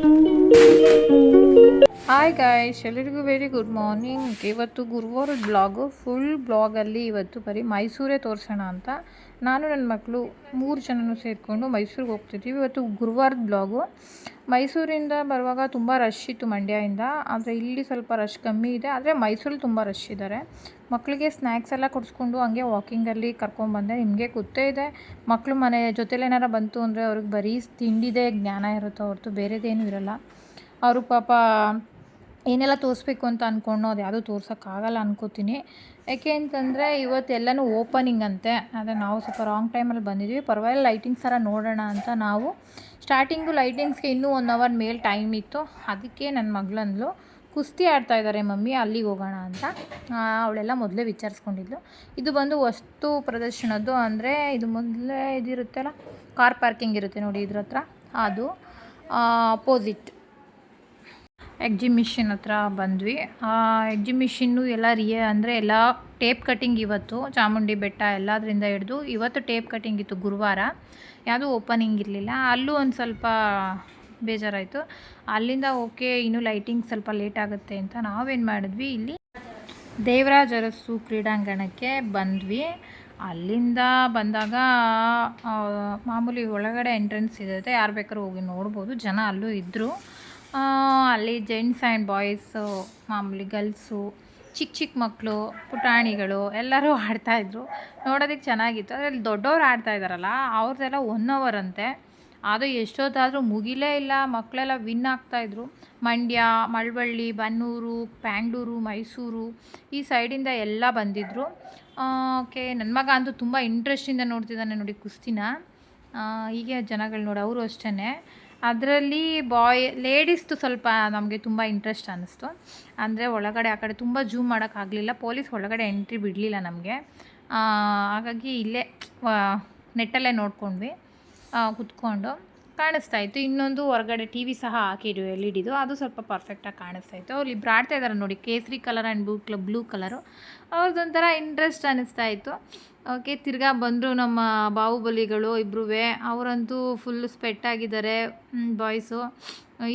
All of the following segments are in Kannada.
Thank you. ಹಾಯ್ ಗಾಯ್ಸ್ ಎಲ್ಲರಿಗೂ ವೆರಿ ಗುಡ್ ಮಾರ್ನಿಂಗ್ ಇವತ್ತು ಗುರುವಾರದ ಬ್ಲಾಗು ಫುಲ್ ಬ್ಲಾಗಲ್ಲಿ ಇವತ್ತು ಬರೀ ಮೈಸೂರೇ ತೋರಿಸೋಣ ಅಂತ. ನಾನು ನನ್ನ ಮಕ್ಕಳು ಮೂರು ಜನನು ಸೇರಿಕೊಂಡು ಮೈಸೂರಿಗೆ ಹೋಗ್ತಿದ್ದೀವಿ ಇವತ್ತು ಗುರುವಾರದ ಬ್ಲಾಗು ಮೈಸೂರಿಂದ ಬರುವಾಗ ತುಂಬ ರಶ್ ಇತ್ತು ಮಂಡ್ಯದಿಂದ. ಆದರೆ ಇಲ್ಲಿ ಸ್ವಲ್ಪ ರಶ್ ಕಮ್ಮಿ ಇದೆ. ಆದರೆ ಮೈಸೂರಲ್ಲಿ ತುಂಬ ರಶ್ ಇದ್ದಾರೆ. ಮಕ್ಕಳಿಗೆ ಸ್ನ್ಯಾಕ್ಸ್ ಎಲ್ಲ ಕೊಡಿಸ್ಕೊಂಡು ಹಂಗೆ ವಾಕಿಂಗಲ್ಲಿ ಕರ್ಕೊಂಡ್ಬಂದೆ ನಿಮಗೆ ಗೊತ್ತೇ ಇದೆ ಮಕ್ಕಳು ಮನೆ ಜೊತೆಲಿ ಏನಾರ ಬಂತು ಅಂದರೆ ಅವ್ರಿಗೆ ಬರೀ ತಿಂಡಿದೆ ಜ್ಞಾನ ಇರುತ್ತೆ ಹೊರತು ಬೇರೆದೇನೂ ಇರಲ್ಲ. ಅವರು ಪಾಪ ಏನೆಲ್ಲ ತೋರಿಸ್ಬೇಕು ಅಂತ ಅಂದ್ಕೊಂಡು ಅದು ಯಾವುದೂ ತೋರ್ಸೋಕ್ಕಾಗಲ್ಲ ಅನ್ಕೋತೀನಿ. ಯಾಕೆ ಅಂತಂದರೆ ಇವತ್ತು ಎಲ್ಲನೂ ಓಪನಿಂಗ್ ಅಂತೆ. ಆದರೆ ನಾವು ಸ್ವಲ್ಪ ರಾಂಗ್ ಟೈಮಲ್ಲಿ ಬಂದಿದ್ವಿ. ಪರವಾಗಿಲ್ಲ ಲೈಟಿಂಗ್ಸ್ ಥರ ನೋಡೋಣ ಅಂತ ನಾವು. ಸ್ಟಾರ್ಟಿಂಗು ಲೈಟಿಂಗ್ಸ್ಗೆ ಇನ್ನೂ ಒನ್ ಅವರ್ ಮೇಲೆ ಟೈಮ್ ಇತ್ತು. ಅದಕ್ಕೆ ನನ್ನ ಮಗಳಂದ್ಲು, ಕುಸ್ತಿ ಆಡ್ತಾ ಇದ್ದಾರೆ ಮಮ್ಮಿ, ಅಲ್ಲಿಗೆ ಹೋಗೋಣ ಅಂತ. ಅವಳೆಲ್ಲ ಮೊದಲೇ ವಿಚಾರಿಸ್ಕೊಂಡಿದ್ಲು. ಇದು ಬಂದು ವಸ್ತು ಪ್ರದರ್ಶನದ್ದು ಅಂದರೆ ಇದು ಮೊದಲೇ ಇದಿರುತ್ತಲ್ಲ ಕಾರ್ ಪಾರ್ಕಿಂಗ್ ಇರುತ್ತೆ ನೋಡಿ ಇದ್ರ ಹತ್ರ. ಅದು ಅಪೋಸಿಟ್ ಎಕ್ಸಿಮಿಷನ್ ಹತ್ರ ಬಂದ್ವಿ. ಆ ಎಕ್ಸಿಮಿಷನ್ನು ಎಲ್ಲ ರಿಯ ಅಂದರೆ ಎಲ್ಲ ಟೇಪ್ ಕಟ್ಟಿಂಗ್ ಇವತ್ತು, ಚಾಮುಂಡಿ ಬೆಟ್ಟ ಎಲ್ಲದರಿಂದ ಹಿಡಿದು ಇವತ್ತು ಟೇಪ್ ಕಟ್ಟಿಂಗ್ ಇತ್ತು ಗುರುವಾರ. ಯಾವುದೂ ಓಪನಿಂಗ್ ಇರಲಿಲ್ಲ. ಅಲ್ಲೂ ಒಂದು ಸ್ವಲ್ಪ ಬೇಜಾರಾಯಿತು. ಅಲ್ಲಿಂದ ಓಕೆ, ಇನ್ನೂ ಲೈಟಿಂಗ್ ಸ್ವಲ್ಪ ಲೇಟ್ ಆಗುತ್ತೆ ಅಂತ ನಾವೇನು ಮಾಡಿದ್ವಿ. ಇಲ್ಲಿ ದೇವರಾಜ ಅರಸು ಕ್ರೀಡಾಂಗಣಕ್ಕೆ ಬಂದ್ವಿ. ಅಲ್ಲಿಂದ ಬಂದಾಗ ಮಾಮೂಲಿ ಒಳಗಡೆ ಎಂಟ್ರೆನ್ಸ್ ಇರುತ್ತೆ. ಯಾರು ಬೇಕಾದ್ರೂ ಹೋಗಿ ನೋಡ್ಬೋದು. ಜನ ಅಲ್ಲೂ ಇದ್ದರು ಅಲ್ಲಿ ಜೆಂಟ್ಸ್ ಆ್ಯಂಡ್ ಬಾಯ್ಸು, ಮಾಮೂಲಿ ಗರ್ಲ್ಸು, ಚಿಕ್ಕ ಚಿಕ್ಕ ಮಕ್ಕಳು, ಪುಟಾಣಿಗಳು ಎಲ್ಲರೂ ಆಡ್ತಾಯಿದ್ರು ನೋಡೋದಕ್ಕೆ ಚೆನ್ನಾಗಿತ್ತು. ಅದರಲ್ಲಿ ದೊಡ್ಡವ್ರು ಆಡ್ತಾ ಇದ್ದಾರಲ್ಲ, ಅವ್ರದ್ದೆಲ್ಲ ಒನ್ ಅವರ್ ಅಂತೆ. ಅದು ಎಷ್ಟೊತ್ತಾದರೂ ಮುಗಿಲೇ ಇಲ್ಲ, ಮಕ್ಕಳೆಲ್ಲ ವಿನ್ ಆಗ್ತಾಯಿದ್ರು ಮಂಡ್ಯ, ಮಳವಳ್ಳಿ, ಬನ್ನೂರು, ಬ್ಯಾಂಗ್ಳೂರು, ಮೈಸೂರು, ಈ ಸೈಡಿಂದ ಎಲ್ಲ ಬಂದಿದ್ದರು ಓಕೆ ನನ್ನ ಮಗ ಅಂತೂ ತುಂಬ ಇಂಟ್ರೆಸ್ಟಿಂದ ನೋಡ್ತಿದ್ದಾನೆ ನೋಡಿ ಕುಸ್ತಿನ. ಹೀಗೆ ಜನಗಳು ನೋಡಿ, ಅವರು ಅಷ್ಟೇ ಅದರಲ್ಲಿ ಬಾಯ್, ಲೇಡೀಸ್ದು ಸ್ವಲ್ಪ ನಮಗೆ ತುಂಬ ಇಂಟ್ರೆಸ್ಟ್ ಅನ್ನಿಸ್ತು. ಅಂದರೆ ಒಳಗಡೆ ಆ ಕಡೆ ತುಂಬ ಜೂಮ್ ಮಾಡೋಕ್ಕಾಗಲಿಲ್ಲ ಪೊಲೀಸ್ ಒಳಗಡೆ ಎಂಟ್ರಿ ಬಿಡಲಿಲ್ಲ ನಮಗೆ. ಹಾಗಾಗಿ ಇಲ್ಲೇ ನೆಟ್ಟಲ್ಲೇ ನೋಡ್ಕೊಂಡ್ವಿ. ಕುತ್ಕೊಂಡು ಕಾಣಿಸ್ತಾ ಇತ್ತು. ಇನ್ನೊಂದು ಹೊರಗಡೆ ಟಿ ವಿ ಸಹ ಹಾಕಿದ್ವಿ ಎಲ್ ಇ ಅದು ಸ್ವಲ್ಪ ಪರ್ಫೆಕ್ಟಾಗಿ ಕಾಣಿಸ್ತಾ ಇತ್ತು. ಅವ್ರು ಇಬ್ಬರು ಆಡ್ತಾ ಇದ್ದಾರೆ ನೋಡಿ, ಕೇಸರಿ ಕಲರ್ ಆ್ಯಂಡ್ ಬ್ಲೂ ಕ್ಲ ಬ್ಲೂ ಕಲರು ಅವ್ರದ್ದೊಂಥರ ಇಂಟ್ರೆಸ್ಟ್ ಅನ್ನಿಸ್ತಾ ಇತ್ತು. ಓಕೆ, ತಿರ್ಗಾ ಬಂದರು ನಮ್ಮ ಬಾಹುಬಲಿಗಳು ಇಬ್ಬರೂ ಅವರಂತೂ ಫುಲ್ ಸ್ಪೆಟ್ ಆಗಿದ್ದಾರೆ ಬಾಯ್ಸು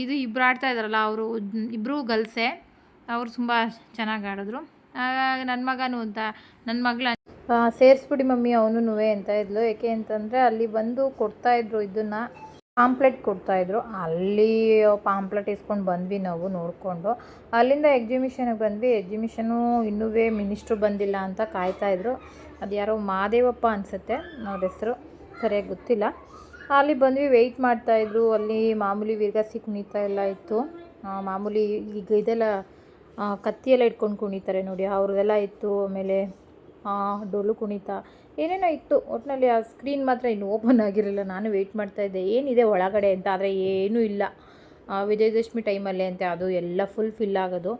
ಇದು ಇಬ್ಬರು ಆಡ್ತಾ ಇದ್ದಾರಲ್ಲ, ಅವರು ಇಬ್ಬರೂ ಗಲ್ಸೆ ಅವರು ತುಂಬ ಚೆನ್ನಾಗಿ ಆಡಿದ್ರು. ನನ್ನ ಮಗನು ಅಂತ ನನ್ನ ಮಗಳ ಸೇರಿಸ್ಬಿಡಿ ಮಮ್ಮಿ ಅವನು ಅಂತ ಇದ್ಲು. ಏಕೆ ಅಂತಂದರೆ ಅಲ್ಲಿ ಬಂದು ಕೊಡ್ತಾಯಿದ್ರು ಇದನ್ನು ಪಾಂಪ್ಲೆಟ್ ಕೊಡ್ತಾಯಿದ್ರು ಅಲ್ಲಿ ಪಾಂಪ್ಲೆಟ್ ಇಸ್ಕೊಂಡು ಬಂದ್ವಿ ನಾವು ನೋಡಿಕೊಂಡು. ಅಲ್ಲಿಂದ ಎಕ್ಸಿಮಿಷನಿಗೆ ಬಂದ್ವಿ. ಎಕ್ಸಿಮಿಷನು ಇನ್ನೂ ಮಿನಿಸ್ಟ್ರು ಬಂದಿಲ್ಲ ಅಂತ ಕಾಯ್ತಾಯಿದ್ರು ಅದು ಯಾರೋ ಮಾದೇವಪ್ಪ ಅನಿಸುತ್ತೆ. ಅವ್ರ ಹೆಸರು ಸರಿಯಾಗಿ ಗೊತ್ತಿಲ್ಲ. ಅಲ್ಲಿ ಬಂದ್ವಿ ವೆಯ್ಟ್ ಮಾಡ್ತಾಯಿದ್ರು ಅಲ್ಲಿ ಮಾಮೂಲಿ ವೀರಗಾಸಿ ಕುಣಿತ ಎಲ್ಲ ಇತ್ತು. ಮಾಮೂಲಿ ಈಗ ಇದೆಲ್ಲ ಕತ್ತಿಯೆಲ್ಲ ಇಟ್ಕೊಂಡು ಕುಣಿತಾರೆ ನೋಡಿ. ಅವ್ರದ್ದೆಲ್ಲ ಇತ್ತು, ಆಮೇಲೆ ಡೋಲು ಕುಣಿತ. ಏನೇನೋ ಇತ್ತು. ಒಟ್ಟಿನಲ್ಲಿ ಆ ಸ್ಕ್ರೀನ್ ಮಾತ್ರ ಇನ್ನು ಓಪನ್ ಆಗಿರಲಿಲ್ಲ. ನಾನು ವೆಯ್ಟ್ ಮಾಡ್ತಾಯಿದ್ದೆ ಏನಿದೆ ಒಳಗಡೆ ಅಂತ, ಆದರೆ ಏನೂ ಇಲ್ಲ. ವಿಜಯದಶಮಿ ಟೈಮಲ್ಲೇ ಅಂತೆ, ಅದು ಎಲ್ಲ ಫುಲ್ ಫಿಲ್ ಆಗೋದು.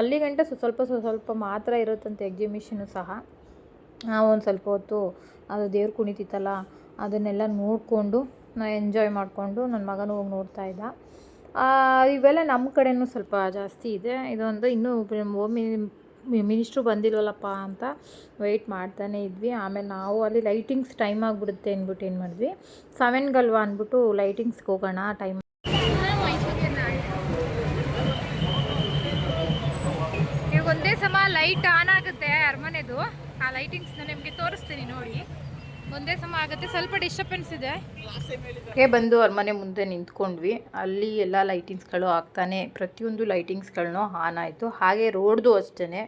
ಅಲ್ಲಿಗಂಟ ಸ್ವಲ್ಪ ಸ್ವಲ್ಪ ಮಾತ್ರ ಇರುತ್ತಂತೆ ಎಕ್ಸಿಮಿಷನು ಸಹ. ಒಂದು ಸ್ವಲ್ಪ ಹೊತ್ತು ಅದು ದೇವ್ರು ಕುಣಿತಿತ್ತಲ್ಲ, ಅದನ್ನೆಲ್ಲ ನೋಡಿಕೊಂಡು ನಾ ಎಂಜಾಯ್ ಮಾಡಿಕೊಂಡು ನನ್ನ ಮಗನೂ ಹೋಗಿ ನೋಡ್ತಾ ಇದ್ದ. ಇವೆಲ್ಲ ನಮ್ಮ ಕಡೆಯೂ ಸ್ವಲ್ಪ ಜಾಸ್ತಿ ಇದೆ. ಇದೊಂದು ಇನ್ನೂ ಹೋಮ್ ಮಿನಿಸ್ಟ್ರು ಬಂದಿಲ್ವಲ್ಲಪ್ಪ ಅಂತ ವೆಯ್ಟ್ ಮಾಡ್ತಾನೆ ಇದ್ವಿ. ಆಮೇಲೆ ನಾವು ಅಲ್ಲಿ ಲೈಟಿಂಗ್ಸ್ ಟೈಮ್ ಆಗಿಬಿಡುತ್ತೆ ಅಂದ್ಬಿಟ್ಟು ಏನು ಮಾಡಿದ್ವಿ. ಸೆವೆನ್ಗಲ್ವಾ ಅಂದ್ಬಿಟ್ಟು ಲೈಟಿಂಗ್ಸ್ಗೆ ಹೋಗೋಣ ಟೈಮ್ ಅರಮನೆದು ಆ ಲೈಟಿಂಗ್ಸ್ನ ನಿಮಗೆ ತೋರಿಸ್ತೀನಿ ನೋಡಿ. ಒಂದೇ ಸಮ ಆಗುತ್ತೆ, ಸ್ವಲ್ಪ ಡಿಸ್ಟರ್ಬೆನ್ಸ್ ಇದೆ. ಹೇ ಬಂದು ಅರಮನೆ ಮುಂದೆ ನಿಂತ್ಕೊಂಡ್ವಿ. ಅಲ್ಲಿ ಎಲ್ಲ ಲೈಟಿಂಗ್ಸ್ಗಳು ಆಗ್ತಾನೆ, ಪ್ರತಿಯೊಂದು ಲೈಟಿಂಗ್ಸ್ಗಳನ್ನೂ ಆನ್ ಆಯಿತು. ಹಾಗೆ ರೋಡ್ದು ಅಷ್ಟೇ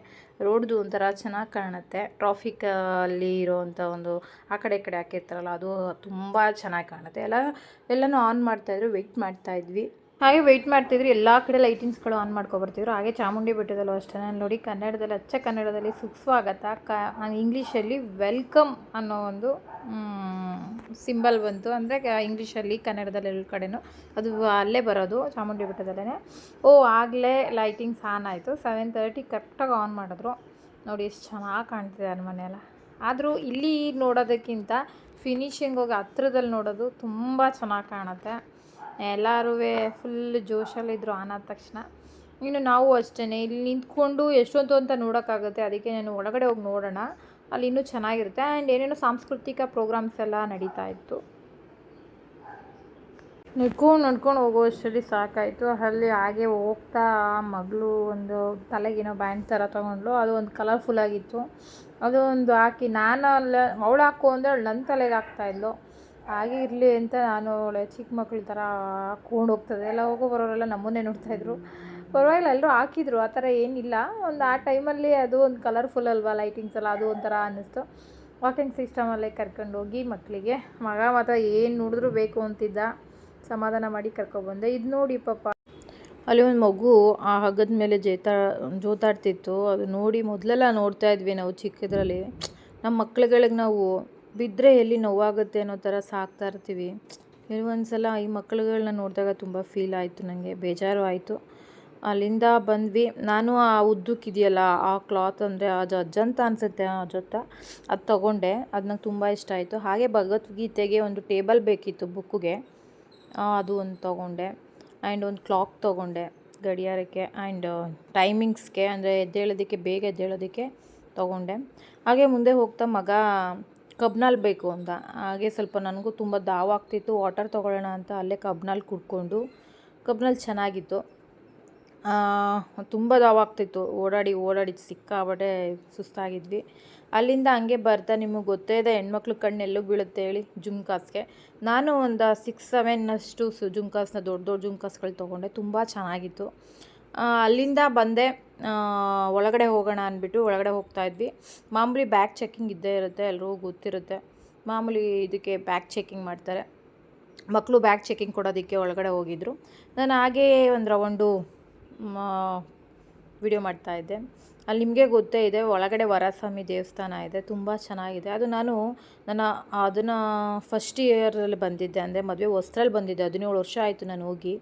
ರೋಡ್ದು ಒಂಥರ ಚೆನ್ನಾಗಿ ಕಾಣುತ್ತೆ. ಟ್ರಾಫಿಕ್ ಅಲ್ಲಿ ಇರೋವಂಥ ಒಂದು ಆ ಕಡೆ ಈ ಕಡೆ ಹಾಕಿರ್ತಾರಲ್ಲ, ಅದು ತುಂಬ ಚೆನ್ನಾಗಿ ಕಾಣುತ್ತೆ. ಎಲ್ಲ, ಎಲ್ಲನೂ ಆನ್ ಮಾಡ್ತಾಯಿದ್ರು ವೆಯ್ಟ್ ಮಾಡ್ತಾಯಿದ್ವಿ ಹಾಗೆ ವೆಯ್ಟ್ ಮಾಡ್ತಿದ್ರು. ಎಲ್ಲ ಕಡೆ ಲೈಟಿಂಗ್ಸ್ಗಳು ಆನ್ ಮಾಡ್ಕೊಬರ್ತಿದ್ರು. ಹಾಗೆ ಚಾಮುಂಡಿ ಬೆಟ್ಟದಲ್ಲೂ ಅಷ್ಟೇ ನೋಡಿ ಕನ್ನಡದಲ್ಲಿ, ಅಚ್ಚ ಕನ್ನಡದಲ್ಲಿ ಸುಸ್ವಾಗತ. ಕ ಇಂಗ್ಲೀಷಲ್ಲಿ ವೆಲ್ಕಮ್ ಅನ್ನೋ ಒಂದು ಸಿಂಬಲ್ ಬಂತು. ಅಂದರೆ ಇಂಗ್ಲೀಷಲ್ಲಿ ಕನ್ನಡದಲ್ಲಿ ಎಲ್ಲ ಕಡೆನೂ ಅದು ಅಲ್ಲೇ ಬರೋದು, ಚಾಮುಂಡಿ ಬೆಟ್ಟದಲ್ಲೇ ಓ, ಆಗಲೇ ಲೈಟಿಂಗ್ಸ್ ಆನ್ ಆಯಿತು. ಸೆವೆನ್ ತರ್ಟಿ ಕರೆಕ್ಟಾಗಿ ಆನ್ ಮಾಡಿದ್ರು. ನೋಡಿ ಎಷ್ಟು ಚೆನ್ನಾಗಿ ಕಾಣ್ತಿದೆ ಅರಮನೆ ಮನೆಯೆಲ್ಲ. ಆದರೂ ಇಲ್ಲಿ ನೋಡೋದಕ್ಕಿಂತ ಫಿನಿಶಿಂಗ್ ಹೋಗಿ ಹತ್ರದಲ್ಲಿ ನೋಡೋದು ತುಂಬ ಚೆನ್ನಾಗಿ ಕಾಣುತ್ತೆ. ಎಲ್ಲರೂ ಫುಲ್ ಜೋಶಲ್ಲಿದ್ದರು ಆನ್ ಆದ ತಕ್ಷಣ. ಇನ್ನು ನಾವು ಅಷ್ಟೇ ಇಲ್ಲಿ ನಿಂತ್ಕೊಂಡು ಎಷ್ಟೊಂದು ಅಂತ ನೋಡೋಕ್ಕಾಗುತ್ತೆ, ಅದಕ್ಕೆ ನಾನು ಒಳಗಡೆ ಹೋಗಿ ನೋಡೋಣ. ಅಲ್ಲಿ ಇನ್ನೂ ಚೆನ್ನಾಗಿರುತ್ತೆ. ಆ್ಯಂಡ್ ಏನೇನೋ ಸಾಂಸ್ಕೃತಿಕ ಪ್ರೋಗ್ರಾಮ್ಸ್ ಎಲ್ಲ ನಡೀತಾ ಇತ್ತು. ನಡ್ಕೊಂಡು ನಡ್ಕೊಂಡು ಹೋಗೋ ಅಷ್ಟರಲ್ಲಿ ಸಾಕಾಯಿತು. ಅಲ್ಲಿ ಹಾಗೆ ಹೋಗ್ತಾ ಮಗಳು ಒಂದು ತಲೆಗೇನೋ ಬ್ಯಾಂಡ್ ಥರ ತೊಗೊಂಡ್ಲು ಅದು ಒಂದು ಕಲರ್ಫುಲ್ ಆಗಿತ್ತು. ಅದು ಒಂದು ಹಾಕಿ ನಾನು ಅಲ್ಲ ಅವಳು ಹಾಕು ಅಂದರೆ ಅವಳು ನನ್ನ ತಲೆಗೆ ಹಾಕ್ತಾಯಿದ್ಲು ಹಾಗೆ ಇರಲಿ ಅಂತ ನಾನು ಒಳ್ಳೆ ಚಿಕ್ಕ ಮಕ್ಳ ಥರ ಹಾಕ್ಕೊಂಡು ಹೋಗ್ತದೆ. ಎಲ್ಲ ಹೋಗೋ ಬರೋರೆಲ್ಲ ನಮ್ಮನ್ನೇ ನೋಡ್ತಾಯಿದ್ರು ಪರವಾಗಿಲ್ಲ, ಎಲ್ಲರೂ ಹಾಕಿದ್ರು. ಆ ಥರ ಏನಿಲ್ಲ. ಒಂದು ಆ ಟೈಮಲ್ಲಿ ಅದು ಒಂದು ಕಲರ್ಫುಲ್ ಅಲ್ವಾ ಲೈಟಿಂಗ್ಸ್ ಎಲ್ಲ? ಅದು ಒಂಥರ ಅನ್ನಿಸ್ತು. ವಾಕಿಂಗ್ ಸಿಸ್ಟಮಲ್ಲೇ ಕರ್ಕೊಂಡು ಹೋಗಿ ಮಕ್ಕಳಿಗೆ ಮಗ ಮಾತ್ರ ಏನು ನೋಡಿದ್ರು ಬೇಕು ಅಂತಿದ್ದ. ಸಮಾಧಾನ ಮಾಡಿ ಕರ್ಕೊಬಂದೆ ಇದು ನೋಡಿ ಪಾಪ. ಅಲ್ಲಿ ಒಂದು ಮಗು ಆ ಹಗ್ಗದ ಮೇಲೆ ಜೇತಾ, ಜೋತಾಡ್ತಿತ್ತು. ಅದು ನೋಡಿ ಮೊದಲೆಲ್ಲ ನೋಡ್ತಾ ಇದ್ವಿ ನಾವು ಚಿಕ್ಕದ್ರಲ್ಲಿ. ನಮ್ಮ ಮಕ್ಳುಗಳಿಗೆ ನಾವು ಬಿದ್ದರೆ ಎಲ್ಲಿ ನೋವಾಗುತ್ತೆ ಅನ್ನೋ ಥರ ಸಾಕ್ತಾ ಇರ್ತೀವಿ. ಕೆಲವೊಂದ್ಸಲ ಈ ಮಕ್ಕಳುಗಳನ್ನ ನೋಡಿದಾಗ ತುಂಬ ಫೀಲ್ ಆಯಿತು ನನಗೆ ಬೇಜಾರು ಆಯಿತು. ಅಲ್ಲಿಂದ ಬಂದ್ವಿ. ನಾನು ಆ ಉದ್ದಕ್ಕಿದೆಯಲ್ಲ ಆ ಕ್ಲಾತ್ ಅಂದರೆ ಅದು ಅಜ್ಜಂತ ಅನಿಸುತ್ತೆ ಆ ಅಜ್ಜತ್ತ ಅದು ತೊಗೊಂಡೆ. ಅದು ನಂಗೆ ತುಂಬ ಇಷ್ಟ ಆಯಿತು. ಹಾಗೆ ಭಗವದ್ಗೀತೆಗೆ ಒಂದು ಟೇಬಲ್ ಬೇಕಿತ್ತು ಬುಕ್ಕಿಗೆ ಅದು ಒಂದು ತೊಗೊಂಡೆ. ಆ್ಯಂಡ್ ಒಂದು ಕ್ಲಾಕ್ ತೊಗೊಂಡೆ ಗಡಿಯಾರಕ್ಕೆ. ಆ್ಯಂಡ್ ಟೈಮಿಂಗ್ಸ್ಗೆ, ಅಂದರೆ ಎದ್ದೇಳೋದಕ್ಕೆ, ಬೇಗ ಎದ್ದೇಳೋದಕ್ಕೆ ತೊಗೊಂಡೆ. ಹಾಗೆ ಮುಂದೆ ಹೋಗ್ತಾ ಮಗ ಕಬ್ನಲ್ಲಿ ಬೇಕು ಅಂತ. ಹಾಗೆ ಸ್ವಲ್ಪ ನನಗೂ ತುಂಬ ದಾವಾಗ್ತಿತ್ತು ವಾಟರ್ ತೊಗೊಳ್ಳೋಣ ಅಂತ ಅಲ್ಲೇ ಕಬ್ನಲ್ಲಿ ಕುಡ್ಕೊಂಡು. ಕಬ್ನಲ್ಲಿ ಚೆನ್ನಾಗಿತ್ತು. ತುಂಬ ದಾವಾಗ್ತಿತ್ತು ಓಡಾಡಿ ಓಡಾಡಿ ಸಿಕ್ಕಾಬಟ್ಟೆ ಸುಸ್ತಾಗಿದ್ವಿ. ಅಲ್ಲಿಂದ ಹಂಗೆ ಬರ್ತಾ ನಿಮಗೆ ಗೊತ್ತೇ ಇದೆ, ಹೆಣ್ಮಕ್ಳು ಕಣ್ಣು ಎಲ್ಲೂ ಬೀಳುತ್ತೆ ಹೇಳಿ ಜುಮ್ಕಾಸ್ಗೆ ನಾನು ಒಂದು ಸಿಕ್ಸ್ ಸೆವೆನ್ನಷ್ಟು ಸು ಜುಮ್ಕಾಸ್ನ ದೊಡ್ಡ ದೊಡ್ಡ ಜುಮ್ಕಾಸ್ಗಳು ತೊಗೊಂಡೆ. ತುಂಬ ಚೆನ್ನಾಗಿತ್ತು. ಅಲ್ಲಿಂದ ಬಂದೆ ಒಳಗಡೆ ಹೋಗೋಣ ಅಂದ್ಬಿಟ್ಟು ಒಳಗಡೆ ಹೋಗ್ತಾ ಇದ್ವಿ. ಮಾಮೂಲಿ ಬ್ಯಾಗ್ ಚೆಕಿಂಗ್ ಇದ್ದೇ ಇರುತ್ತೆ, ಎಲ್ರಿಗೂ ಗೊತ್ತಿರುತ್ತೆ. ಮಾಮೂಲಿ ಇದಕ್ಕೆ ಬ್ಯಾಗ್ ಚೆಕಿಂಗ್ ಮಾಡ್ತಾರೆ. ಮಕ್ಕಳು ಬ್ಯಾಗ್ ಚೆಕಿಂಗ್ ಕೊಡೋದಕ್ಕೆ ಒಳಗಡೆ ಹೋಗಿದ್ರು. ನಾನು ಹಾಗೇ ಒಂದು ರೌಂಡು ವಿಡಿಯೋ ಮಾಡ್ತಾಯಿದ್ದೆ ಅಲ್ಲಿ ನಿಮಗೆ ಗೊತ್ತೇ ಇದೆ, ಒಳಗಡೆ ವರಸ್ವಾಮಿ ದೇವಸ್ಥಾನ ಇದೆ, ತುಂಬ ಚೆನ್ನಾಗಿದೆ. ಅದು ನಾನು, ನನ್ನ, ಅದನ್ನು ಫಸ್ಟ್ ಇಯರಲ್ಲಿ ಬಂದಿದ್ದೆ. ಅಂದರೆ ಮದುವೆ ಹೊಸ್ತ್ರಲ್ಲಿ ಬಂದಿದ್ದೆ, ಹದಿನೇಳು ವರ್ಷ ಆಯಿತು ನಾನು ಹೋಗಿ.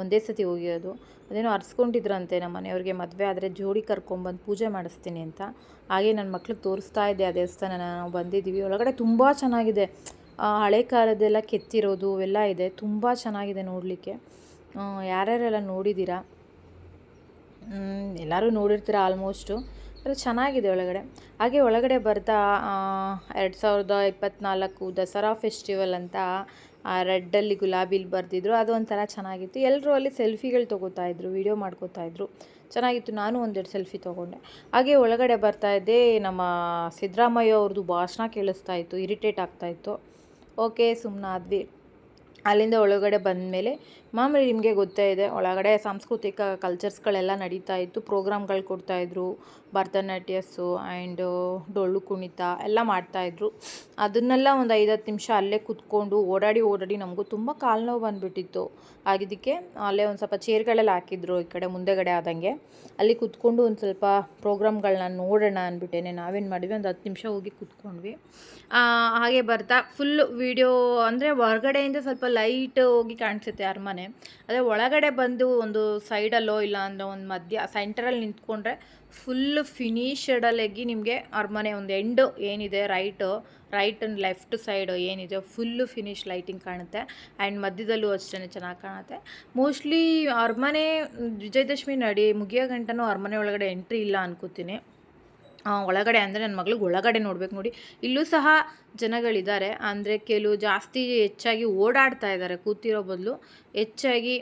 ಒಂದೇ ಸತಿ ಹೋಗಿರೋದು ಅದೇನೋ ಅರ್ಸ್ಕೊಂಡಿದ್ರಂತೆ ನಮ್ಮ ಮನೆಯವ್ರಿಗೆ ಮದುವೆ ಆದರೆ ಜೋಡಿ ಕರ್ಕೊಂಬಂದು ಪೂಜೆ ಮಾಡಿಸ್ತೀನಿ ಅಂತ. ಹಾಗೆ ನನ್ನ ಮಕ್ಳಿಗೆ ತೋರಿಸ್ತಾ ಇದ್ದೆ ಆ ದೇವಸ್ಥಾನ ನಾವು ಬಂದಿದ್ದೀವಿ. ಒಳಗಡೆ ತುಂಬ ಚೆನ್ನಾಗಿದೆ. ಹಳೆ ಕಾಲದೆಲ್ಲ ಕೆತ್ತಿರೋದು ಎಲ್ಲ ಇದೆ. ತುಂಬ ಚೆನ್ನಾಗಿದೆ ನೋಡಲಿಕ್ಕೆ. ಯಾರ್ಯಾರೆಲ್ಲ ನೋಡಿದ್ದೀರಾ? ಎಲ್ಲರೂ ನೋಡಿರ್ತೀರ ಆಲ್ಮೋಸ್ಟು ಅದು ಚೆನ್ನಾಗಿದೆ ಒಳಗಡೆ. ಹಾಗೆ ಒಳಗಡೆ ಬರ್ತಾ ಎರಡು ಸಾವಿರದ ಇಪ್ಪತ್ತ್ನಾಲ್ಕು ದಸರಾ ಫೆಸ್ಟಿವಲ್ ಅಂತ ಆ ರೆಡ್ಡಲ್ಲಿ ಗುಲಾಬಿಲಿ ಬರೆದಿದ್ರು ಅದು ಒಂಥರ ಚೆನ್ನಾಗಿತ್ತು. ಎಲ್ಲರೂ ಅಲ್ಲಿ ಸೆಲ್ಫಿಗಳು ತೊಗೋತಾ ಇದ್ರು, ವೀಡಿಯೋ ಮಾಡ್ಕೋತಾ ಇದ್ರು. ಚೆನ್ನಾಗಿತ್ತು, ನಾನು ಒಂದೆರಡು ಸೆಲ್ಫಿ ತೊಗೊಂಡೆ. ಹಾಗೆ ಒಳಗಡೆ ಬರ್ತಾ ಇದ್ದೆ ನಮ್ಮ ಸಿದ್ದರಾಮಯ್ಯ ಅವ್ರದ್ದು ಭಾಷಣ ಕೇಳಿಸ್ತಾ ಇತ್ತು, ಇರಿಟೇಟ್ ಆಗ್ತಾಯಿತ್ತು ಓಕೆ ಸುಮ್ಮನಾದ್ವಿ ಅಲ್ಲಿಂದ ಒಳಗಡೆ ಬಂದಮೇಲೆ ಮಾಮೂಲಿ ನಿಮಗೆ ಗೊತ್ತೇ ಇದೆ, ಒಳಗಡೆ ಸಾಂಸ್ಕೃತಿಕ ಕಲ್ಚರ್ಸ್ಗಳೆಲ್ಲ ನಡೀತಾ ಇತ್ತು ಪ್ರೋಗ್ರಾಮ್ಗಳು ಕೊಡ್ತಾಯಿದ್ರು ಭರತನಾಟ್ಯಸ್ಸು ಆ್ಯಂಡ್ ಡೊಳ್ಳು ಕುಣಿತ ಎಲ್ಲ ಮಾಡ್ತಾಯಿದ್ರು ಅದನ್ನೆಲ್ಲ ಒಂದು ಐದು ಹತ್ತು ನಿಮಿಷ ಅಲ್ಲೇ ಕುತ್ಕೊಂಡು ಓಡಾಡಿ ಓಡಾಡಿ ನಮಗೂ ತುಂಬ ಕಾಲು ನೋವು ಬಂದುಬಿಟ್ಟಿತ್ತು. ಆಗಿದ್ದಕ್ಕೆ ಅಲ್ಲೇ ಒಂದು ಸ್ವಲ್ಪ ಚೇರ್ಗಳೆಲ್ಲ ಹಾಕಿದ್ರು ಈ ಕಡೆ ಮುಂದೆಗಡೆ ಆದಂಗೆ. ಅಲ್ಲಿ ಕುತ್ಕೊಂಡು ಒಂದು ಸ್ವಲ್ಪ ಪ್ರೋಗ್ರಾಮ್ಗಳನ್ನ ನೋಡೋಣ ಅಂದ್ಬಿಟ್ಟೇನೆ, ನಾವೇನು ಮಾಡಿದ್ವಿ, ಒಂದು ಹತ್ತು ನಿಮಿಷ ಹೋಗಿ ಕುತ್ಕೊಂಡ್ವಿ. ಹಾಗೆ ಬರ್ತಾ ಫುಲ್ ವೀಡಿಯೋ ಅಂದರೆ ಹೊರಗಡೆಯಿಂದ ಸ್ವಲ್ಪ ಲೈಟ್ ಹೋಗಿ ಕಾಣಿಸುತ್ತೆ ಅರಮನೆ. ಅದೇ ಒಳಗಡೆ ಬಂದು ಒಂದು ಸೈಡಲ್ಲೋ ಇಲ್ಲ ಅಂದರೆ ಒಂದು ಮಧ್ಯ ಸೆಂಟರಲ್ಲಿ ನಿಂತ್ಕೊಂಡ್ರೆ ಫುಲ್ ಫಿನಿಷಡಲ್ಲಾಗಿ ನಿಮಗೆ ಅರಮನೆ ಒಂದು ಎಂಡು ಏನಿದೆ right right and left side ಏನಿದೆ ಫುಲ್ಲು ಫಿನಿಶ್ ಲೈಟಿಂಗ್ ಕಾಣುತ್ತೆ. ಆ್ಯಂಡ್ ಮಧ್ಯದಲ್ಲೂ ಅಷ್ಟೇ ಚೆನ್ನಾಗಿ ಕಾಣುತ್ತೆ. ಮೋಸ್ಟ್ಲಿ ಅರಮನೆ, ವಿಜಯದಶಮಿ ನಡಿ ಮುಗಿಯೋ ಗಂಟನೂ ಅರಮನೆ ಒಳಗಡೆ ಎಂಟ್ರಿ ಇಲ್ಲ ಅನ್ಕೋತೀನಿ. ಒಳಗಡೆ ಅಂದರೆ ನನ್ನ ಮಗಳಿಗೆ ಒಳಗಡೆ ನೋಡ್ಬೇಕು ನೋಡಿ. ಇಲ್ಲೂ ಸಹ ಜನಗಳಿದ್ದಾರೆ ಅಂದರೆ ಕೆಲವು ಜಾಸ್ತಿ ಹೆಚ್ಚಾಗಿ ಓಡಾಡ್ತಾ ಇದ್ದಾರೆ ಕೂತಿರೋ ಬದಲು. ಹೆಚ್ಚಾಗಿ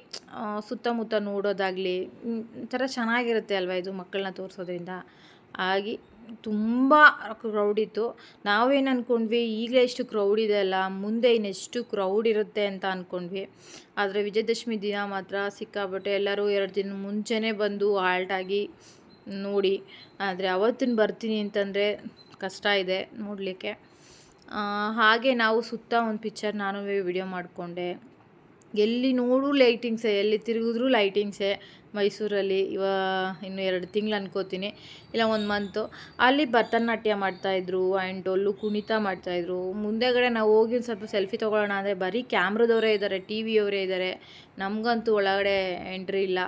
ಸುತ್ತಮುತ್ತ ನೋಡೋದಾಗಲಿ ಒಂಥರ ಚೆನ್ನಾಗಿರುತ್ತೆ ಅಲ್ವಾ ಇದು ಮಕ್ಕಳನ್ನ ತೋರಿಸೋದ್ರಿಂದ. ಆಗಿ ತುಂಬ ಕ್ರೌಡ್ ಇತ್ತು. ನಾವೇನು ಅಂದ್ಕೊಂಡ್ವಿ ಈಗಲೇ ಎಷ್ಟು ಕ್ರೌಡ್ ಇದೆ ಅಲ್ಲ, ಮುಂದೆ ಇನ್ನೆಷ್ಟು ಕ್ರೌಡ್ ಇರುತ್ತೆ ಅಂತ ಅಂದ್ಕೊಂಡ್ವಿ ಆದರೆ ವಿಜಯದಶಮಿ ದಿನ ಮಾತ್ರ ಸಿಕ್ಕಾಬಟ್ಟೆ ಎಲ್ಲರೂ ಎರಡು ದಿನ ಮುಂಚೆನೇ ಬಂದು ಹಾಲ್ಟಾಗಿ ನೋಡಿ. ಆದರೆ ಅವತ್ತಿನ ಬರ್ತೀನಿ ಅಂತಂದರೆ ಕಷ್ಟ ಇದೆ ನೋಡಲಿಕ್ಕೆ. ಹಾಗೆ ನಾವು ಸುತ್ತ ಒಂದು ಪಿಚ್ಚರ್ ನಾನು ವಿಡಿಯೋ ಮಾಡಿಕೊಂಡೆ. ಎಲ್ಲಿ ನೋಡು ಲೈಟಿಂಗ್ಸೇ ಎಲ್ಲಿ ತಿರುಗಿದ್ರೂ ಲೈಟಿಂಗ್ಸೇ ಮೈಸೂರಲ್ಲಿ ಇವ ಇನ್ನು ಎರಡು ತಿಂಗಳು ಅನ್ಕೋತೀನಿ. ಇಲ್ಲ, ಒಂದು ಮಂತು ಅಲ್ಲಿ ಭರತನಾಟ್ಯ ಮಾಡ್ತಾಯಿದ್ರು ಆ್ಯಂಡ್ ಡೊಳ್ಳು ಕುಣಿತ ಮಾಡ್ತಾಯಿದ್ರು ಮುಂದೆಗಡೆ ನಾವು ಹೋಗಿ ಒಂದು ಸ್ವಲ್ಪ ಸೆಲ್ಫಿ ತೊಗೊಳ್ಳೋಣ ಅಂದರೆ ಬರೀ ಕ್ಯಾಮ್ರದವರೇ ಇದ್ದಾರೆ ಟಿ ವಿಯವರೇ ಇದ್ದಾರೆ ನಮಗಂತೂ ಒಳಗಡೆ ಎಂಟ್ರಿ ಇಲ್ಲ.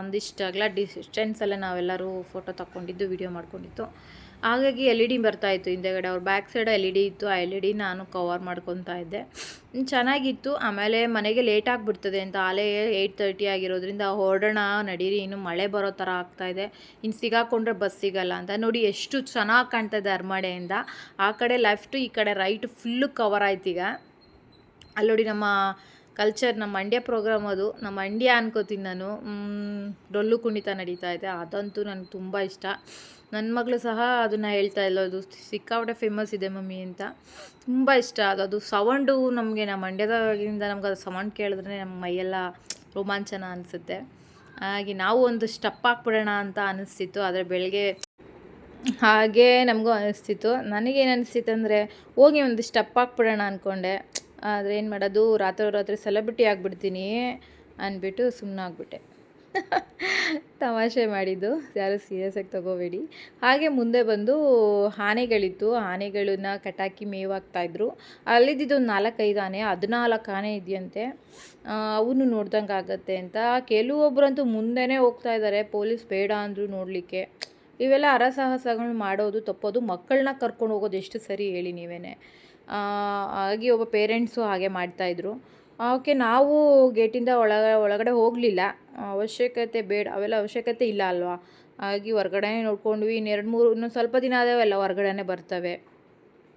ಒಂದಿಷ್ಟು ಅಗಲ ಡಿಸ್ಟೆನ್ಸಲ್ಲೇ ನಾವೆಲ್ಲರೂ ಫೋಟೋ ತಗೊಂಡಿದ್ದು ವಿಡಿಯೋ ಮಾಡ್ಕೊಂಡಿತ್ತು ಹಾಗಾಗಿ ಎಲ್ ಇ ಡಿ ಬರ್ತಾಯಿತ್ತು ಹಿಂದೆಗಡೆ. ಅವ್ರ back side L E D ಇತ್ತು. ಆ ಎಲ್ ಇ ಡಿ ನಾನು ಕವರ್ ಮಾಡ್ಕೊತಾ ಇದ್ದೆ. ಚೆನ್ನಾಗಿತ್ತು. ಆಮೇಲೆ ಮನೆಗೆ ಲೇಟ್ ಆಗಿಬಿಡ್ತದೆ ಅಂತ ಆಲೇ ಏಯ್ಟ್ ತರ್ಟಿ ಆಗಿರೋದ್ರಿಂದ ಹೊರಡೋಣ, ನಡೀರಿ, ಇನ್ನು ಮಳೆ ಬರೋ ಥರ ಆಗ್ತಾಯಿದೆ ಇನ್ನು ಸಿಗಾಕೊಂಡ್ರೆ ಬಸ್ ಸಿಗಲ್ಲ ಅಂತ. ನೋಡಿ ಎಷ್ಟು ಚೆನ್ನಾಗಿ ಕಾಣ್ತಾ ಇದೆ ಅರ್ಮಡೆಯಿಂದ. ಆ ಕಡೆ ಲೆಫ್ಟು ಈ ಕಡೆ ರೈಟ್ ಫುಲ್ಲು ಕವರ್ ಆಯ್ತು ಈಗ. ಅಲ್ಲಿ ನೋಡಿ ನಮ್ಮ ಕಲ್ಚರ್ ನಮ್ಮ ಮಂಡ್ಯ ಪ್ರೋಗ್ರಾಮ್ ಅದು. ನಮ್ಮ ಮಂಡ್ಯ ಅನ್ಕೋತೀನಿ ನಾನು. ಡೊಳ್ಳು ಕುಣಿತ ನಡೀತಾ ಇದೆ. ಅದಂತೂ ನನಗೆ ತುಂಬ ಇಷ್ಟ. ನನ್ನ ಮಗಳು ಸಹ ಅದನ್ನು ಹೇಳ್ತಾ ಇಲ್ಲ. ಅದು ಸಿಕ್ಕಾಪಟ್ಟೆ ಫೇಮಸ್ ಇದೆ ಮಮ್ಮಿ ಅಂತ. ತುಂಬ ಇಷ್ಟ. ಅದು ಅದು ಸೌಂಡು ನಮಗೆ ನಮ್ಮ ಮಂಡ್ಯದಾಗಿಂದ ನಮ್ಗೆ ಅದು ಸೌಂಡ್ ಕೇಳಿದ್ರೆ ನಮ್ಮ ಮೈಯೆಲ್ಲ ರೋಮಾಂಚನ ಅನಿಸುತ್ತೆ. ಹಾಗೆ ನಾವು ಒಂದು ಸ್ಟಪ್ ಹಾಕ್ಬಿಡೋಣ ಅಂತ ಅನಿಸ್ತಿತ್ತು. ಆದರೆ ಬೆಳಗ್ಗೆ ಹಾಗೆ ನಮಗೂ ಅನಿಸ್ತಿತ್ತು. ನನಗೇನು ಅನಿಸ್ತಿತ್ತು ಅಂದರೆ, ಹೋಗಿ ಒಂದು ಸ್ಟಪ್ ಹಾಕ್ಬಿಡೋಣ ಅಂದ್ಕೊಂಡೆ ಆದರೆ ಏನು ಮಾಡೋದು? ರಾತ್ರಿ ರಾತ್ರಿ ಸೆಲೆಬ್ರಿಟಿ ಆಗಿಬಿಡ್ತೀನಿ ಅಂದ್ಬಿಟ್ಟು ಸುಮ್ಮನೆ ಆಗ್ಬಿಟ್ಟೆ. ತಮಾಷೆ ಮಾಡಿದ್ದು. ಯಾರು ಸೀರಿಯಸ್ಸಾಗಿ ತಗೋಬೇಡಿ. ಹಾಗೆ ಮುಂದೆ ಬಂದು ಆನೆಗಳಿತ್ತು. ಆನೆಗಳನ್ನ ಕಟಾಕಿ ಮೇವಾಗ್ತಾಯಿದ್ರು ಅಲ್ಲಿದ್ದಿದ್ದು ಒಂದು ನಾಲ್ಕೈದು ಆನೆ, ಹದಿನಾಲ್ಕು ಆನೆ ಇದೆಯಂತೆ. ಅವನು ನೋಡ್ದಂಗೆ ಆಗತ್ತೆ ಅಂತ. ಕೆಲವೊಬ್ಬರಂತೂ ಮುಂದೆನೇ ಹೋಗ್ತಾ ಇದ್ದಾರೆ ಪೊಲೀಸ್ ಬೇಡ ಅಂದರು ನೋಡಲಿಕ್ಕೆ. ಇವೆಲ್ಲ ಅರಸಾಹಸಗಳು ಮಾಡೋದು, ತಪ್ಪೋದು. ಮಕ್ಕಳನ್ನ ಕರ್ಕೊಂಡು ಹೋಗೋದು ಎಷ್ಟು ಸರಿ ಹೇಳಿ ನೀವೇ ಆಗಿ ಒಬ್ಬ ಪೇರೆಂಟ್ಸು ಹಾಗೆ ಮಾಡ್ತಾಯಿದ್ರು ಓಕೆ ನಾವು ಗೇಟಿಂದ ಒಳಗ ಒಳಗಡೆ ಹೋಗಲಿಲ್ಲ. ಅವಶ್ಯಕತೆ ಬೇಡ, ಅವೆಲ್ಲ ಅವಶ್ಯಕತೆ ಇಲ್ಲ ಅಲ್ವಾ? ಹಾಗೆ ಹೊರ್ಗಡೆ ನೋಡ್ಕೊಂಡ್ವಿ. ಇನ್ನೆರಡು ಮೂರು ಇನ್ನೊಂದು ಸ್ವಲ್ಪ ದಿನ ಆದವೆಲ್ಲ ಹೊರ್ಗಡೆನೇ ಬರ್ತವೆ.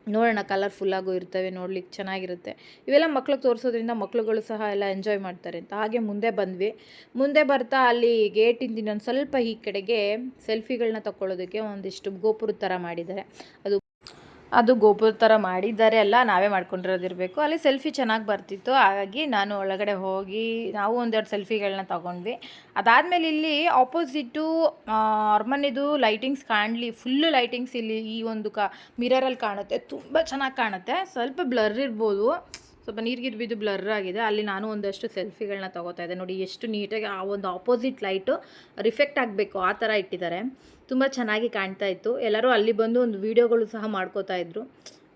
ನೋಡೋಣ ಕಲರ್ಫುಲ್ಲಾಗೂ ಇರ್ತವೆ, ನೋಡ್ಲಿಕ್ಕೆ ಚೆನ್ನಾಗಿರುತ್ತೆ. ಇವೆಲ್ಲ ಮಕ್ಳಿಗೆ ತೋರಿಸೋದ್ರಿಂದ ಮಕ್ಳುಗಳು ಸಹ ಎಲ್ಲ ಎಂಜಾಯ್ ಮಾಡ್ತಾರೆ ಅಂತ. ಹಾಗೆ ಮುಂದೆ ಬಂದ್ವಿ. ಮುಂದೆ ಬರ್ತಾ ಅಲ್ಲಿ ಗೇಟಿಂದ ಇನ್ನೊಂದು ಸ್ವಲ್ಪ ಈ ಕಡೆಗೆ ಸೆಲ್ಫಿಗಳನ್ನ ತಗೊಳ್ಳೋದಕ್ಕೆ ಒಂದಿಷ್ಟು ಗೋಪುರದ ಥರ ಮಾಡಿದ್ದಾರೆ. ಅದು ಅದು ಗೋಪುರ ಥರ ಮಾಡಿದ್ದಾರೆ ಅಲ್ಲ ನಾವೇ ಮಾಡ್ಕೊಂಡಿರೋದಿರಬೇಕು. ಅಲ್ಲಿ ಸೆಲ್ಫಿ ಚೆನ್ನಾಗಿ ಬರ್ತಿತ್ತು. ಹಾಗಾಗಿ ನಾನು ಒಳಗಡೆ ಹೋಗಿ ನಾವು ಒಂದೆರಡು ಸೆಲ್ಫಿಗಳನ್ನ ತಗೊಂಡ್ವಿ. ಅದಾದಮೇಲೆ ಇಲ್ಲಿ ಆಪೋಸಿಟ್ಟು ಅರ್ಮನಿದು ಲೈಟಿಂಗ್ಸ್ ಕಾಣಲಿ ಫುಲ್ಲು ಲೈಟಿಂಗ್ಸ್ ಇಲ್ಲಿ ಈ ಒಂದು ಕ ಮಿರರಲ್ಲಿ ಕಾಣುತ್ತೆ. ತುಂಬ ಚೆನ್ನಾಗಿ ಕಾಣುತ್ತೆ. ಸ್ವಲ್ಪ ಬ್ಲರ್ ಇರ್ಬೋದು. ಸ್ವಲ್ಪ ನೀರ್ಗಿರ್ ಬಿದ್ದು ಬ್ಲರ್ ಆಗಿದೆ. ಅಲ್ಲಿ ನಾನು ಒಂದಷ್ಟು ಸೆಲ್ಫಿಗಳನ್ನ ತಗೋತಾ ಇದ್ದೆ. ನೋಡಿ, ಎಷ್ಟು ನೀಟಾಗಿ ಆ ಒಂದು ಆಪೋಸಿಟ್ ಲೈಟು ರಿಫೆಕ್ಟ್ ಆಗಬೇಕು, ಆ ಥರ ಇಟ್ಟಿದ್ದಾರೆ. ತುಂಬ ಚೆನ್ನಾಗಿ ಕಾಣ್ತಾ ಇತ್ತು. ಎಲ್ಲರೂ ಅಲ್ಲಿ ಬಂದು ಒಂದು ವೀಡಿಯೋಗಳು ಸಹ ಮಾಡ್ಕೋತಾ ಇದ್ರು.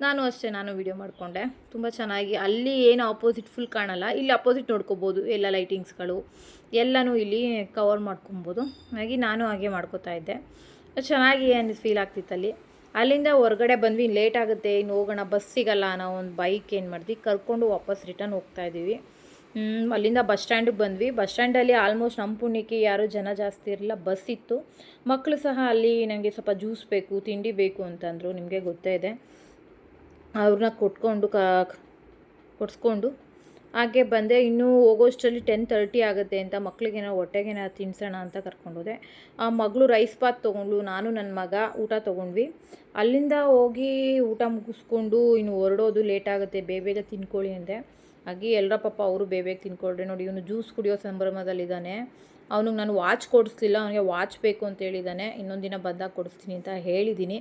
ನಾನು ಅಷ್ಟೇ, ನಾನು ವೀಡಿಯೋ ಮಾಡಿಕೊಂಡೆ. ತುಂಬ ಚೆನ್ನಾಗಿ, ಅಲ್ಲಿ ಏನು ಆಪೋಸಿಟ್ ಫುಲ್ ಕಾಣಲ್ಲ, ಇಲ್ಲಿ ಅಪೋಸಿಟ್ ನೋಡ್ಕೋಬೋದು, ಎಲ್ಲ ಲೈಟಿಂಗ್ಸ್ಗಳು ಎಲ್ಲನೂ ಇಲ್ಲಿ ಕವರ್ ಮಾಡ್ಕೊಬೋದು. ಹಾಗಾಗಿ ನಾನು ಹಾಗೆ ಮಾಡ್ಕೋತಾ ಇದ್ದೆ. ಚೆನ್ನಾಗಿ ಏನು ಫೀಲ್ ಆಗ್ತಿತ್ತು ಅಲ್ಲಿ? ಅಲ್ಲಿಂದ ಹೊರಗಡೆ ಬಂದ್ವಿ ಲೇಟ್ ಆಗುತ್ತೆ ಇನ್ನು ಹೋಗೋಣ ಬಸ್ ಸಿಗಲ್ಲ, ನಾವು ಒಂದು ಬೈಕ್ ಏನು ಮಾಡಿದ್ವಿ, ಕರ್ಕೊಂಡು ವಾಪಸ್ ರಿಟರ್ನ್ ಹೋಗ್ತಾ ಇದ್ದೀವಿ. ಅಲ್ಲಿಂದ ಬಸ್ ಸ್ಟ್ಯಾಂಡಿಗೆ ಬಂದ್ವಿ. ಬಸ್ ಸ್ಟ್ಯಾಂಡಲ್ಲಿ ಆಲ್ಮೋಸ್ಟ್ ನಮ್ಮ ಪುಣ್ಯಕ್ಕೆ ಯಾರೂ ಜನ ಜಾಸ್ತಿ ಇರಲಿಲ್ಲ ಬಸ್ ಇತ್ತು. ಮಕ್ಕಳು ಸಹ ಅಲ್ಲಿ ನನಗೆ ಸ್ವಲ್ಪ ಜ್ಯೂಸ್ ಬೇಕು, ತಿಂಡಿ ಬೇಕು ಅಂತಂದರು, ನಿಮಗೆ ಗೊತ್ತೇ ಇದೆ. ಅವ್ರನ್ನ ಕೊಟ್ಕೊಂಡು ಕ, ಕೊಡಿಸ್ಕೊಂಡು ಹಾಗೆ ಬಂದೆ ಇನ್ನೂ ಹೋಗೋಷ್ಟರಲ್ಲಿ ಟೆನ್ ತರ್ಟಿ ಆಗುತ್ತೆ ಅಂತ ಮಕ್ಳಿಗೇನೋ ಹೊಟ್ಟೆಗೇನೋ ತಿನ್ಸೋಣ ಅಂತ ಕರ್ಕೊಂಡೋದೆ. ಆ ಮಗಳು ರೈಸ್ ಬಾತ್ ತೊಗೊಂಡ್ಲು ನಾನು ನನ್ನ ಮಗ ಊಟ ತೊಗೊಂಡ್ವಿ. ಅಲ್ಲಿಂದ ಹೋಗಿ ಊಟ ಮುಗಿಸ್ಕೊಂಡು ಇನ್ನು ಹೊರಡೋದು ಲೇಟ್ ಆಗುತ್ತೆ, ಬೇಗ ಬೇಗ ತಿನ್ಕೊಳ್ಳಿ ಅಂದೆ. ಹಾಗೆ ಎಲ್ಲರ ಪಾಪ ಅವರು ಬೇಬೇಗ ಬೇಗ ತಿನ್ಕೊಳ್ರಿ ನೋಡಿ, ಇವನು ಜ್ಯೂಸ್ ಕುಡಿಯೋ ಸಂಭ್ರಮದಲ್ಲಿದ್ದಾನೆ. ಅವನಿಗೆ ನಾನು ವಾಚ್ ಕೊಡಿಸ್ಲಿಲ್ಲ, ಅವನಿಗೆ ವಾಚ್ ಬೇಕು ಅಂತ ಹೇಳಿದ್ದಾನೆ. ಇನ್ನೊಂದು ದಿನ ಬಂದಾಗ ಕೊಡಿಸ್ತೀನಿ ಅಂತ ಹೇಳಿದ್ದೀನಿ.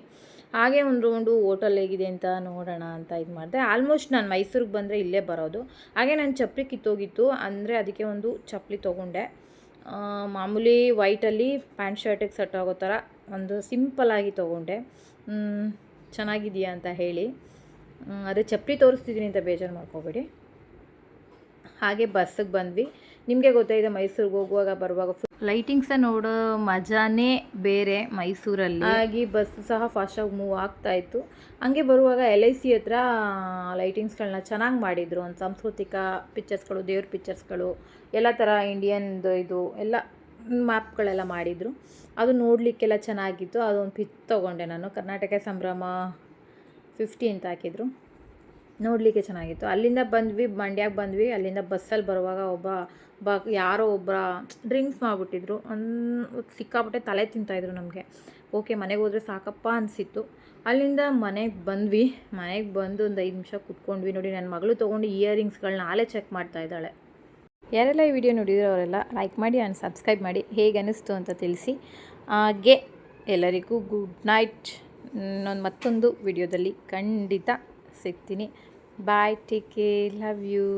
ಹಾಗೆ ಒಂದು ರೌಂಡು ಹೋಟೆಲ್ ಹೇಗಿದೆ ಅಂತ ನೋಡೋಣ ಅಂತ ಇದು ಮಾಡಿದೆ. ಆಲ್ಮೋಸ್ಟ್ ನಾನು ಮೈಸೂರಿಗೆ ಬಂದರೆ ಇಲ್ಲೇ ಬರೋದು. ಹಾಗೆ ನಾನು ಚಪ್ಪಲಿ ಕಿತ್ತೋಗಿತ್ತು. ಅಂದರೆ ಅದಕ್ಕೆ ಒಂದು ಚಪ್ಪಲಿ ತೊಗೊಂಡೆ. ಮಾಮೂಲಿ ವೈಟಲ್ಲಿ ಪ್ಯಾಂಟ್ ಶರ್ಟಿಗೆ ಸೆಟ್ ಆಗೋ ಥರ ಒಂದು ಸಿಂಪಲಾಗಿ ತೊಗೊಂಡೆ. ಚೆನ್ನಾಗಿದೆಯಾ ಅಂತ ಹೇಳಿ. ಅದೇ ಚಪ್ಪಲಿ ತೋರಿಸ್ತಿದ್ದೀನಿ ಅಂತ ಬೇಜಾರು ಮಾಡ್ಕೋಬೇಡಿ. ಹಾಗೆ ಬಸ್ಸಿಗೆ ಬಂದ್ವಿ. ನಿಮಗೆ ಗೊತ್ತಾಯಿದೆ ಮೈಸೂರಿಗೆ ಹೋಗುವಾಗ ಬರುವಾಗ ಲೈಟಿಂಗ್ಸ ನೋಡೋ ಮಜಾನೇ ಬೇರೆ ಮೈಸೂರಲ್ಲಿ. ಹಾಗೆ ಬಸ್ ಸಹ ಫಾಸ್ಟ್ ಆಗಿ ಮೂವ್ ಆಗ್ತಾ ಇತ್ತು. ಹಂಗೆ ಬರುವಾಗ ಎಲ್ ಐ ಸಿ ಹತ್ರ ಲೈಟಿಂಗ್ಸ್ಗಳನ್ನ ಚೆನ್ನಾಗಿ ಮಾಡಿದರು. ಒಂದು ಸಾಂಸ್ಕೃತಿಕ ಪಿಕ್ಚರ್ಸ್ಗಳು ದೇವ್ರ ಪಿಕ್ಚರ್ಸ್ಗಳು ಎಲ್ಲ ಥರ ಇಂಡಿಯನ್ದು ಇದು ಎಲ್ಲ ಮ್ಯಾಪ್ಗಳೆಲ್ಲ ಮಾಡಿದ್ರು. ಅದು ನೋಡಲಿಕ್ಕೆಲ್ಲ ಚೆನ್ನಾಗಿತ್ತು. ಅದೊಂದು ಪಿಚ್ ತೊಗೊಂಡೆ ನಾನು. ಕರ್ನಾಟಕ ಸಂಭ್ರಮ ಫಿಫ್ಟಿ ಅಂತ ಹಾಕಿದ್ರು. ನೋಡಲಿಕ್ಕೆ ಚೆನ್ನಾಗಿತ್ತು. ಅಲ್ಲಿಂದ ಬಂದ್ವಿ ಮಂಡ್ಯಕ್ಕೆ ಬಂದ್ವಿ. ಅಲ್ಲಿಂದ ಬಸ್ಸಲ್ಲಿ ಬರುವಾಗ ಒಬ್ಬ ಬ ಯಾರೋ ಒಬ್ಬರ ಡ್ರಿಂಕ್ಸ್ ಮಾಡಿಬಿಟ್ಟಿದ್ರು, ಅನ್ ಸಿಕ್ಕಾಪಟ್ಟೆ ತಲೆ ತಿಂತಾಯಿದ್ರು ನಮಗೆ. ಓಕೆ, ಮನೆಗೆ ಹೋದರೆ ಸಾಕಪ್ಪ ಅನಿಸಿತ್ತು. ಅಲ್ಲಿಂದ ಮನೆಗೆ ಬಂದ್ವಿ. ಮನೆಗೆ ಬಂದು ಒಂದು ಐದು ನಿಮಿಷ ಕುತ್ಕೊಂಡ್ವಿ. ನೋಡಿ ನನ್ನ ಮಗಳು ತೊಗೊಂಡು ಇಯರಿಂಗ್ಸ್ಗಳನ್ನ ನಾಳೆ ಚೆಕ್ ಮಾಡ್ತಾ ಇದ್ದಾಳೆ. ಯಾರೆಲ್ಲ ಈ ವಿಡಿಯೋ ನೋಡಿದ್ರು ಅವರೆಲ್ಲ ಲೈಕ್ ಮಾಡಿ ಆ್ಯಂಡ್ ಸಬ್ಸ್ಕ್ರೈಬ್ ಮಾಡಿ. ಹೇಗೆ ಅನ್ನಿಸ್ತು ಅಂತ ತಿಳಿಸಿ. ಹಾಗೆ ಎಲ್ಲರಿಗೂ ಗುಡ್ ನೈಟ್. ನಾನು ಮತ್ತೊಂದು ವಿಡಿಯೋದಲ್ಲಿ ಖಂಡಿತ ಸಿಗ್ತೀನಿ. Bye, take care. Love you.